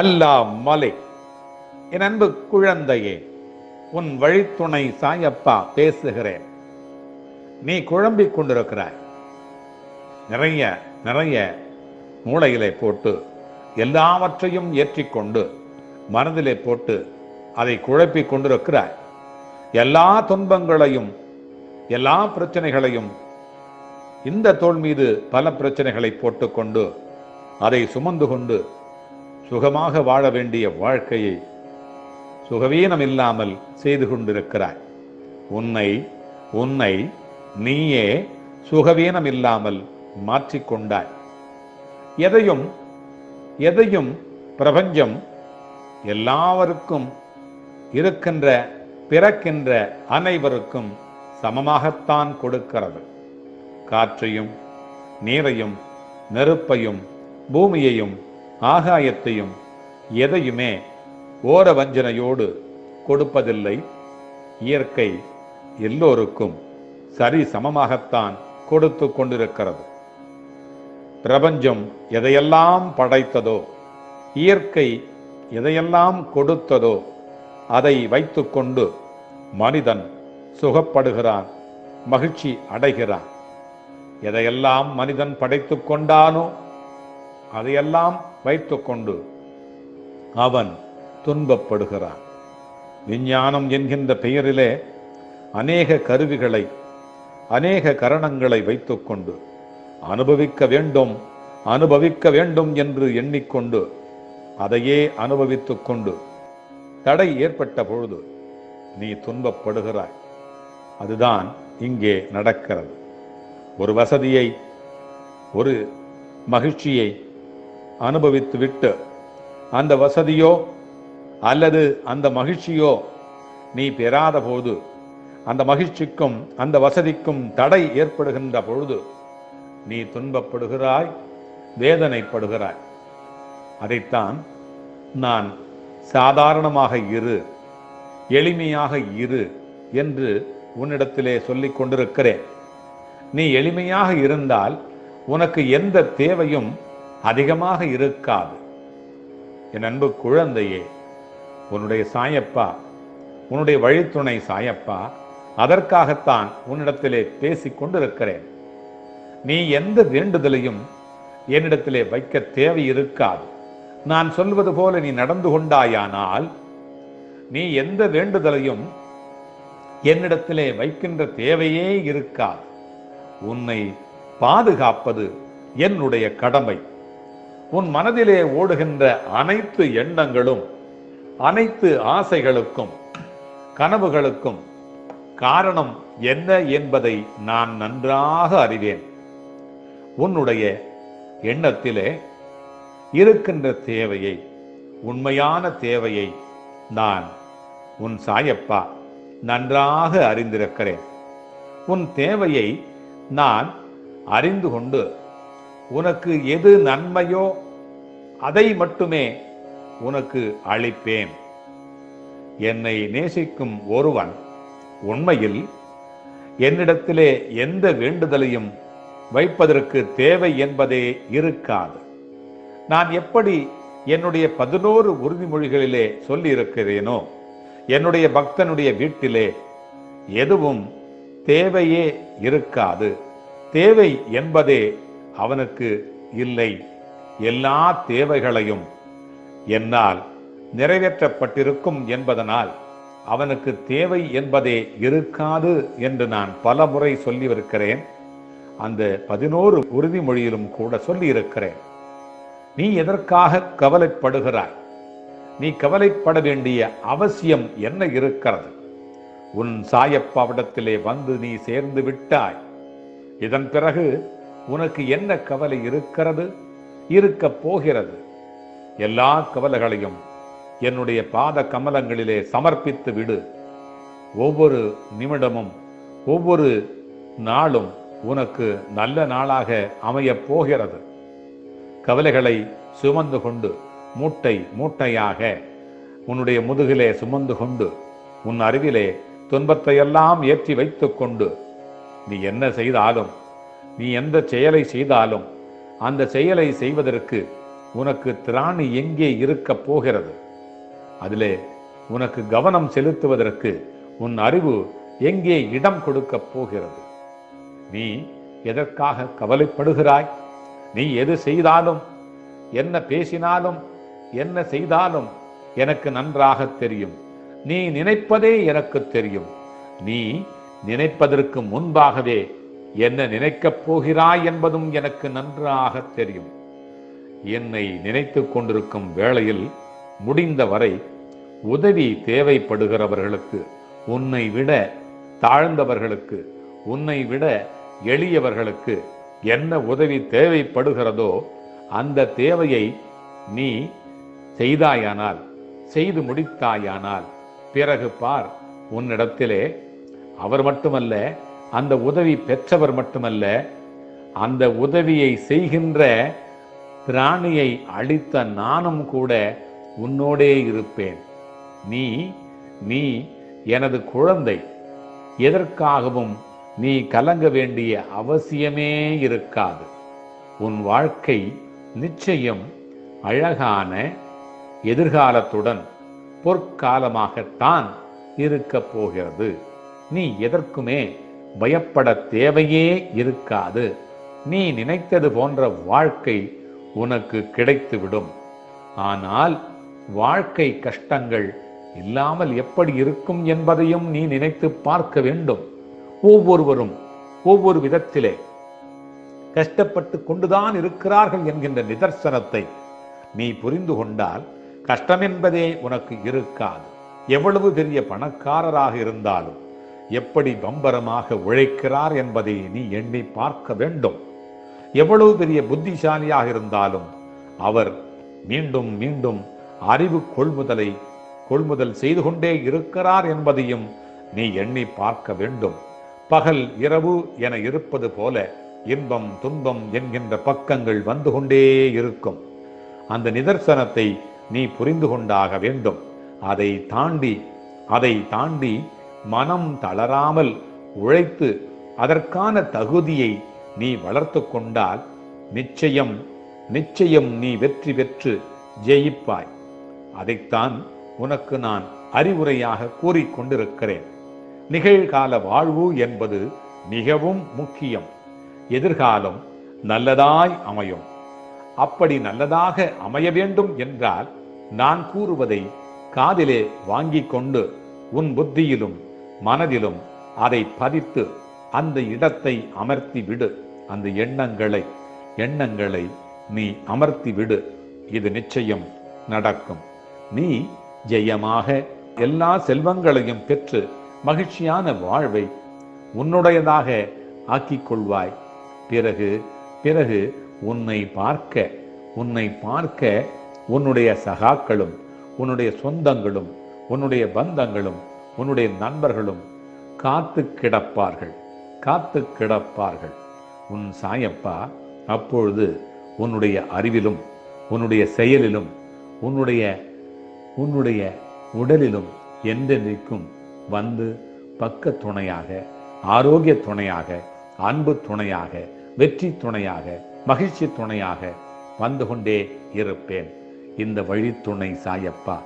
அல்லா மலை. என் அன்பு குழந்தையே உன் வழித்துணை சாயப்பா பேசுகிறேன். நீ குழம்பிக் கொண்டிருக்கிறாய். நிறைய நிறைய மூளையிலே போட்டு எல்லாவற்றையும் ஏற்றிக்கொண்டு மனதிலே போட்டு அதை குழப்பிக் கொண்டிருக்கிறாய். எல்லா துன்பங்களையும் எல்லா பிரச்சனைகளையும் இந்த தோல் மீது பல பிரச்சனைகளை போட்டுக்கொண்டு அதை சுமந்து கொண்டு சுகமாக வாழ வேண்டிய வாழ்க்கையை சுகவீனம் இல்லாமல் செய்து கொண்டிருக்கிறாய். உன்னை உன்னை நீயே சுகவீனம் இல்லாமல் மாற்றிக்கொண்டாய் எதையும் எதையும் பிரபஞ்சம் எல்லாவருக்கும் இருக்கின்ற பிறக்கின்ற அனைவருக்கும் சமமாகத்தான் கொடுக்கிறது. காற்றையும் நீரையும் நெருப்பையும் பூமியையும் ஆகாயத்தையும் எதையுமே ஓர வஞ்சனையோடு கொடுப்பதில்லை. இயற்கை எல்லோருக்கும் சரி சமமாகத்தான் கொடுத்து கொண்டிருக்கிறது. பிரபஞ்சம் எதையெல்லாம் படைத்ததோ இயற்கை எதையெல்லாம் கொடுத்ததோ அதை வைத்துக்கொண்டு மனிதன் சுகப்படுகிறான் மகிழ்ச்சி அடைகிறான். எதையெல்லாம் மனிதன் படைத்துக் கொண்டானோ அதையெல்லாம் வைத்துக்கொண்டு அவன் துன்பப்படுகிறான். விஞ்ஞானம் என்கின்ற பெயரிலே அநேக கருவிகளை அநேக கரணங்களை வைத்துக்கொண்டு அனுபவிக்க வேண்டும் அனுபவிக்க வேண்டும் என்று எண்ணிக்கொண்டு அதையே அனுபவித்துக் கொண்டு தடை ஏற்பட்ட பொழுது நீ துன்பப்படுகிறாய். அதுதான் இங்கே நடக்கிறது. ஒரு வசதியை ஒரு மகிழ்ச்சியை அனுபவித்துவிட்டு அந்த வசதியோ அல்லது அந்த மகிழ்ச்சியோ நீ பெறாத போது அந்த மகிழ்ச்சிக்கும் அந்த வசதிக்கும் தடை ஏற்படுகின்ற பொழுது நீ துன்பப்படுகிறாய் வேதனைப்படுகிறாய். அதைத்தான் நான் சாதாரணமாக இரு எளிமையாக இரு என்று உன்னிடத்திலே சொல்லிக் கொண்டிருக்கிறேன். நீ எளிமையாக இருந்தால் உனக்கு எந்த தேவையும் அதிகமாக இருக்காது. என் அன்பு குழந்தையே உன்னுடைய சாயப்பா உன்னுடைய வழித்துணை சாயப்பா அதற்காகத்தான் உன்னிடத்திலே பேசிக் கொண்டிருக்கிறேன். நீ எந்த வேண்டுதலையும் என்னிடத்திலே வைக்க தேவை இருக்காது நான் சொல்வது போல நீ நடந்து கொண்டாயானால் நீ எந்த வேண்டுதலையும் என்னிடத்திலே வைக்கின்ற தேவையே இருக்காது. உன்னை பாதுகாப்பது என்னுடைய கடமை. உன் மனதிலே ஓடுகின்ற அனைத்து எண்ணங்களும் அனைத்து ஆசைகளுக்கும் கனவுகளுக்கும் காரணம் என்ன என்பதை நான் நன்றாக அறிவேன். உன்னுடைய எண்ணத்திலே இருக்கின்ற தேவையை உண்மையான தேவையை நான் உன் சாயப்பா நன்றாக அறிந்திருக்கிறேன். உன் தேவையை நான் அறிந்து கொண்டு உனக்கு எது நன்மையோ அதை மட்டுமே உனக்கு அளிப்பேன். என்னை நேசிக்கும் ஒருவன் உண்மையில் என்னிடத்திலே எந்த வேண்டுதலையும் வைப்பதற்கு தேவை என்பதே இருக்காது. நான் எப்படி என்னுடைய பதினோரு உறுதிமொழிகளிலே சொல்லியிருக்கிறேனோ என்னுடைய பக்தனுடைய வீட்டிலே எதுவும் தேவையே இருக்காது. தேவை என்பதே அவனுக்கு இல்லை. எல்லா தேவைகளையும் என்னால் நிறைவேற்றப்பட்டிருக்கும் என்பதனால் அவனுக்கு தேவை என்பதே இருக்காது என்று நான் பல முறை சொல்லியிருக்கிறேன். அந்த பதினோரு உறுதிமொழியிலும் கூட சொல்லியிருக்கிறேன். நீ எதற்காக கவலைப்படுகிறாய்? நீ கவலைப்பட வேண்டிய அவசியம் என்ன இருக்கிறது? உன் சாயப்பாவிடத்திலே வந்து நீ சேர்ந்து விட்டாய். இதன் பிறகு உனக்கு என்ன கவலை இருக்கிறது? இருக்க போகிறது. எல்லா கவலைகளையும் என்னுடைய பாத கமலங்களிலே சமர்ப்பித்து விடு. ஒவ்வொரு நிமிடமும் ஒவ்வொரு நாளும் உனக்கு நல்ல நாளாக அமையப் போகிறது. கவலைகளை சுமந்து கொண்டு மூட்டை மூட்டையாக உன்னுடைய முதுகிலே சுமந்து கொண்டு உன் அருகிலே துன்பத்தையெல்லாம் ஏற்றி வைத்துக் கொண்டு நீ என்ன செய்தாலும் நீ எந்த செயலை செய்தாலும் அந்த செயலை செய்வதற்கு உனக்கு திராணி எங்கே இருக்கப் போகிறது? அதிலே உனக்கு கவனம் செலுத்துவதற்கு உன் அறிவு எங்கே இடம் கொடுக்கப் போகிறது? நீ எதற்காக கவலைப்படுகிறாய்? நீ எது செய்தாலும் என்ன பேசினாலும் என்ன செய்தாலும் எனக்கு நன்றாக தெரியும். நீ நினைப்பதே எனக்கு தெரியும். நீ நினைப்பதற்கு முன்பாகவே என்ன நினைக்கப் போகிறாய் என்பதும் எனக்கு நன்றாக தெரியும். என்னை நினைத்து கொண்டிருக்கும் வேளையில் முடிந்தவரை உதவி தேவைப்படுகிறவர்களுக்கு உன்னை விட தாழ்ந்தவர்களுக்கு உன்னை விட எளியவர்களுக்கு என்ன உதவி தேவைப்படுகிறதோ அந்த தேவையை நீ செய்தாயானால் செய்து முடித்தாயானால் பிறகு பார் உன்னிடத்திலே அவர் மட்டுமல்ல அந்த உதவி பெற்றவர் மட்டுமல்ல அந்த உதவியை செய்கின்ற பிராணியை அழித்த நானும் கூட உன்னோடே இருப்பேன். நீ நீ எனது குழந்தை. எதற்காகவும் நீ கலங்க வேண்டிய அவசியமே இருக்காது. உன் வாழ்க்கை நிச்சயம் அழகான எதிர்காலத்துடன் பொற்காலமாகத்தான் இருக்கப் போகிறது. நீ எதற்குமே பயப்பட தேவையே இருக்காது. நீ நினைத்தது போன்ற வாழ்க்கை உனக்கு கிடைத்துவிடும். ஆனால் வாழ்க்கை கஷ்டங்கள் இல்லாமல் எப்படி இருக்கும் என்பதையும் நீ நினைத்து பார்க்க வேண்டும். ஒவ்வொருவரும் ஒவ்வொரு விதத்திலே கஷ்டப்பட்டு கொண்டுதான் இருக்கிறார்கள் என்கின்ற நிதர்சனத்தை நீ புரிந்து கொண்டால் கஷ்டம் என்பதே உனக்கு இருக்காது. எவ்வளவு பெரிய பணக்காரராக இருந்தாலும் எப்படி பம்பரமாக உழைக்கிறார் என்பதை நீ எண்ணி பார்க்க வேண்டும். எவ்வளவு பெரிய புத்திசாலியாக இருந்தாலும் அவர் மீண்டும் மீண்டும் அறிவு கொள்முதலை கொள்முதல் செய்து கொண்டே இருக்கிறார் என்பதையும் நீ எண்ணி பார்க்க வேண்டும். பகல் இரவு என இருப்பது போல இன்பம் துன்பம் என்கின்ற பக்கங்கள் வந்து கொண்டே இருக்கும். அந்த நிதர்சனத்தை நீ புரிந்து கொண்டாக வேண்டும். அதை தாண்டி அதை தாண்டி மனம் தளராமல் உழைத்து அதற்கான தகுதியை நீ வளர்த்து கொண்டால் நிச்சயம் நிச்சயம் நீ வெற்றி பெற்று ஜெயிப்பாய். அதைத்தான் உனக்கு நான் அறிவுரையாக கூறிக்கொண்டிருக்கிறேன் நிகழ்கால வாழ்வு என்பது மிகவும் முக்கியம். எதிர்காலம் நல்லதாய் அமையும். அப்படி நல்லதாக அமைய வேண்டும் என்றால் நான் கூறுவதை காதிலே வாங்கிக் கொண்டு உன் புத்தியிலும் மனதிலும் அதை பதித்து அந்த இடத்தை அமர்த்தி விடு அந்த எண்ணங்களை எண்ணங்களை நீ அமர்த்தி விடு இது நிச்சயம் நடக்கும். நீ ஜெயமாக எல்லா செல்வங்களையும் பெற்று மகிழ்ச்சியான வாழ்வை உன்னுடையதாக ஆக்கிக் கொள்வாய் பிறகு பிறகு உன்னை பார்க்க உன்னை பார்க்க உன்னுடைய சகாக்களும் உன்னுடைய சொந்தங்களும் உன்னுடைய பந்தங்களும் உன்னுடைய நண்பர்களும் காத்து கிடப்பார்கள் காத்து கிடப்பார்கள். உன் சாயப்பா அப்பொழுது உன்னுடைய அறிவிலும் உன்னுடைய செயலிலும் உன்னுடைய உன்னுடைய உடலிலும் என்றென்றைக்கும் வந்து பக்க துணையாக ஆரோக்கிய துணையாக அன்பு துணையாக வெற்றி துணையாக மகிழ்ச்சி துணையாக வந்து கொண்டே இருப்பேன். இந்த வழித்துணை சாயப்பா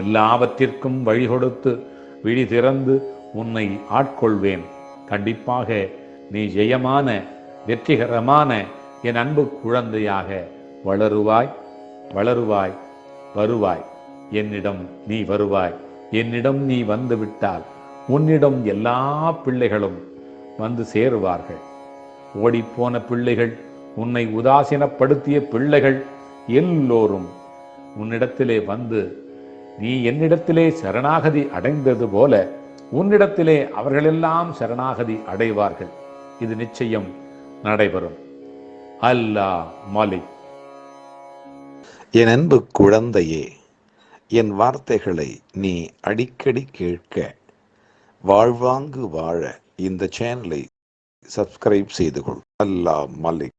எல்லாவற்றிற்கும் வழி கொடுத்து விழி திறந்து உன்னை ஆட்கொள்வேன். கண்டிப்பாக நீ ஜெயமான வெற்றிகரமான என் அன்பு குழந்தையாக வளருவாய் வளருவாய் வருவாய். என்னிடம் நீ வருவாய். என்னிடம் நீ வந்துவிட்டால் உன்னிடம் எல்லா பிள்ளைகளும் வந்து சேருவார்கள். ஓடிப்போன பிள்ளைகள் உன்னை உதாசீனப்படுத்திய பிள்ளைகள் எல்லோரும் உன்னிடத்திலே வந்து நீ என்னிடத்திலே சரணாகதி அடைந்தது போல உன்னிடத்திலே அவர்களெல்லாம் சரணாகதி அடைவார்கள். இது நிச்சயம் நடைபெறும். அல்லாஹ் மாலிக் என் அன்பு குழந்தையே என் வார்த்தைகளை நீ அடிக்கடி கேட்க வாழ்வாங்கு வாழ இந்த சேனலை சப்ஸ்கிரைப் செய்து கொள். அல்லாஹ் மலிக்